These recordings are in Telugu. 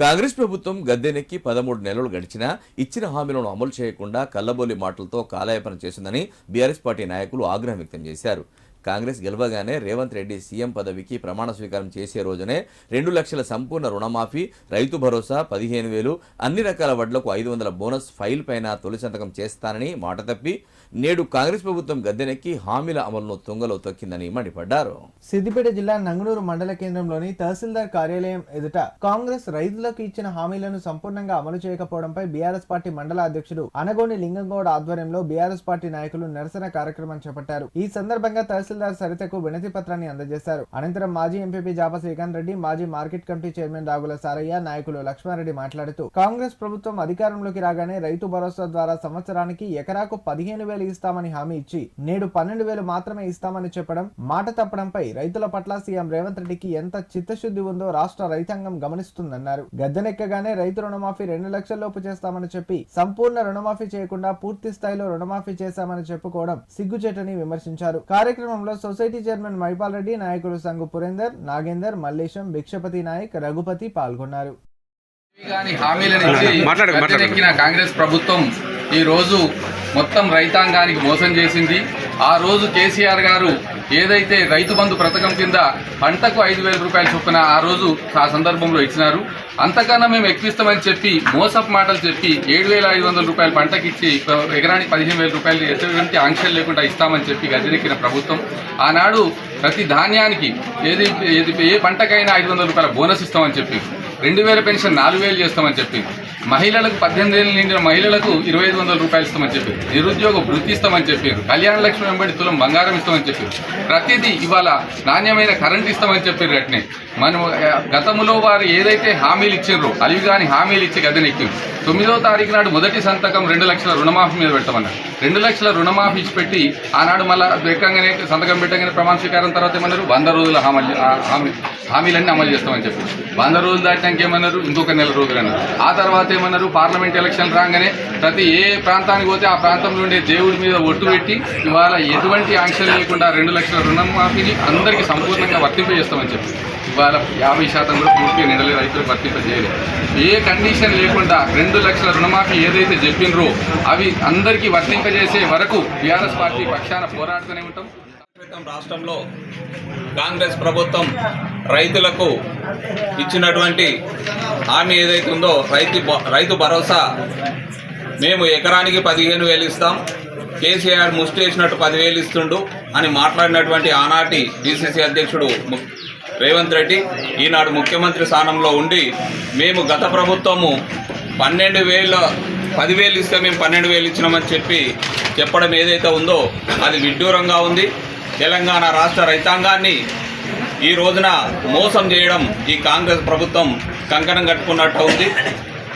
కాంగ్రెస్ ప్రభుత్వం గద్దెనెక్కి పదమూడు నెలలు గడిచినా ఇచ్చిన హామీలను అమలు చేయకుండా కల్లబోలి మాటలతో కాలయాపన చేసిందని బీఆర్ఎస్ పార్టీ నాయకులు ఆగ్రహం వ్యక్తం చేశారు. కాంగ్రెస్ గెలవగానే రేవంత్ రెడ్డి సీఎం పదవికి ప్రమాణ స్వీకారం చేసే రోజునే రెండు లక్షల సంపూర్ణ రుణమాఫీ రైతు భరోసా పదిహేను వేలు అన్ని రకాల వడ్లకు ఐదు వందల బోనస్ ఫైల్ పైన తొలి సంతకం చేస్తానని మాట తప్పి నేడు కాంగ్రెస్ ప్రభుత్వం గద్దెనెక్కి హామీల అమలును తుంగలో తొక్కిందని మండిపడ్డారు. సిద్దిపేట జిల్లా నంగనూరు మండల కేంద్రంలోని తహసీల్దార్ కార్యాలయం ఎదుట కాంగ్రెస్ రైతులకు ఇచ్చిన హామీలను సంపూర్ణంగా అమలు చేయకపోవడంపై బీఆర్ఎస్ పార్టీ మండల అధ్యక్షుడు అనగోని లింగంగౌడ్ ఆధ్వర్యంలో బీఆర్ఎస్ పార్టీ నాయకులు నిరసన కార్యక్రమం చేపట్టారు. ఈ సందర్భంగా తహసీల్దార్ సరితకు వినతి పత్రాన్ని అందజేశారు. అనంతరం మాజీ ఎంపీపీ జాప శ్రీకాంత్ రెడ్డి మాజీ market committee chairman Ragula Sarayya నాయకులు లక్ష్మారెడ్డి మాట్లాడుతూ కాంగ్రెస్ ప్రభుత్వం అధికారంలోకి రాగానే రైతు భరోసా ద్వారా సంవత్సరానికి ఎకరాకు పదిహేను వేలు ఇస్తామని హామీ ఇచ్చి నేడు పన్నెండు వేలు మాత్రమే ఇస్తామని చెప్పడం మాట తప్పడంపై రైతుల పట్ల సీఎం రేవంత్ రెడ్డికి ఎంత చిత్తశుద్ధి ఉందో రాష్ట్ర రైతాంగం గమనిస్తుందన్నారు. గద్దెనెక్కగానే రైతు రుణమాఫీ రెండు లక్షల లోపు చేస్తామని చెప్పి సంపూర్ణ రుణమాఫీ చేయకుండా పూర్తి స్థాయిలో రుణమాఫీ చేశామని చెప్పుకోవడం సిగ్గుచేటని విమర్శించారు. కార్యక్రమం కార్యక్రమంలో సొసైటీ చైర్మన్ మైపాల్ రెడ్డి నాయకులు సంగు పురేందర్ నాగేందర్ మల్లేశం భిక్షపతి నాయక్ రఘుపతి పాల్గొన్నారు. కాంగ్రెస్ ప్రభుత్వం ఈ రోజు మొత్తం రైతాంగానికి మోసం చేసింది. ఆ రోజు కేసీఆర్ గారు ఏదైతే రైతు బంధు పథకం కింద పంటకు ఐదు వేల రూపాయలు చొప్పున ఆ రోజు ఆ సందర్భంలో ఇచ్చినారు అంతకన్నా మేము ఎక్కిస్తామని చెప్పి మోసపు మాటలు చెప్పి ఏడు వేల ఐదు వందల రూపాయలు పంటకి ఇచ్చి ఎకరానికి పదిహేను వేల రూపాయలు ఎటువంటి ఆంక్షలు లేకుండా ఇస్తామని చెప్పి గజనెక్కిన ప్రభుత్వం ఆనాడు ప్రతి ధాన్యానికి ఏది ఏది ఏ పంటకైనా ఐదు వందల రూపాయల బోనస్ ఇస్తామని చెప్పి రెండు వేల పెన్షన్ నాలుగు వేలు చేస్తామని చెప్పి. మహిళలకు పద్దెనిమిది ఏళ్ళు నిండిన మహిళలకు ఇరవై ఐదు వందల రూపాయలు ఇస్తామని చెప్పి. నిరుద్యోగ వృత్తి ఇస్తామని చెప్పారు కళ్యాణ లక్ష్మి వెంబడి తులం బంగారం ఇస్తామని చెప్పారు ప్రతిదీ ఇవాళ నాణ్యమైన కరెంట్ ఇస్తామని చెప్పారు అట్నే. మనం గతములో గతంలో వారు ఏదైతే హామీలు ఇచ్చారో అవి కానీ హామీలు ఇచ్చి గదనెక్కి తొమ్మిదో తారీఖు నాడు మొదటి సంతకం రెండు లక్షల రుణమాఫీ మీద పెట్టమన్నారు రెండు లక్షల రుణమాఫీ ఇచ్చి పెట్టి ఆనాడు మళ్ళీ ఎక్కంగానే సంతకం పెట్టగానే ప్రమాణ స్వీకారం తర్వాత ఏమన్నారు? వంద రోజుల హామీ హామీలన్నీ అమలు చేస్తామని చెప్పి. వంద రోజులు దాటిన దాటినాక ఏమన్నారు? ఇంకొక నెల రోజులు అన్నారు ఆ తర్వాత ఏమన్నారు? పార్లమెంట్ ఎలక్షన్ రాగానే ప్రతి ఏ ప్రాంతానికి పోతే ఆ ప్రాంతంలో ఉండే దేవుడి మీద ఒట్టు పెట్టి ఇవాళ ఎటువంటి ఆంక్షలు లేకుండా రెండు లక్షల రుణమాఫీని అందరికీ సంపూర్ణంగా వర్తింపజేస్తామని చెప్పి ఇవాళ యాభై శాతం కూడా పూర్తిగా నిండలే రైతులకు వర్తింపజేయలేదు ఏ కండిషన్ లేకుండా రెండు లక్షల రుణమాఫీ ఏదైతే చెప్పినరో అవి అందరికీ వర్తింపజేసే వరకు బీఆర్ఎస్ పార్టీ పక్షాన పోరాడుతూనే ఉంటాం. రాష్ట్రంలో కాంగ్రెస్ ప్రభుత్వం రైతులకు ఇచ్చినటువంటి హామీ ఏదైతే ఉందో రైతు రైతు భరోసా మేము ఎకరానికి పదిహేను వేలు ఇస్తాం. కేసీఆర్ ముష్టి వేసినట్టు పదివేలు ఇస్తుండు అని మాట్లాడినటువంటి ఆనాటి డిసిసి అధ్యక్షుడు రేవంత్ రెడ్డి ఈనాడు ముఖ్యమంత్రి స్థానంలో ఉండి మేము గత ప్రభుత్వము పన్నెండు వేల పదివేలు ఇస్తే మేము పన్నెండు వేలు ఇచ్చినామని చెప్పి చెప్పడం ఏదైతే ఉందో అది విడ్డూరంగా ఉంది. తెలంగాణ రాష్ట్ర రైతాంగాన్ని ఈ రోజున మోసం చేయడం ఈ కాంగ్రెస్ ప్రభుత్వం కంకణం కట్టుకున్నట్టు ఉంది.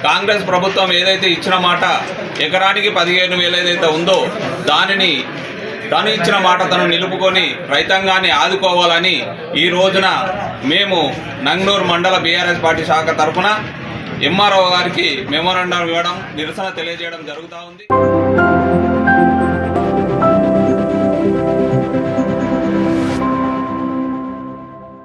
కాంగ్రెస్ ప్రభుత్వం ఏదైతే ఇచ్చిన మాట ఎకరానికి పదిహేను వేలు ఏదైతే ఉందో దానిని తను ఇచ్చిన మాట తను నిలుపుకొని రైతాంగాన్ని ఆదుకోవాలని ఈ రోజున మేము నంగనూరు మండల బీఆర్ఎస్ పార్టీ శాఖ తరఫున ఎంఆర్ఓ గారికి మెమోరాండం ఇవ్వడం నిరసన తెలియజేయడం జరుగుతూ ఉంది.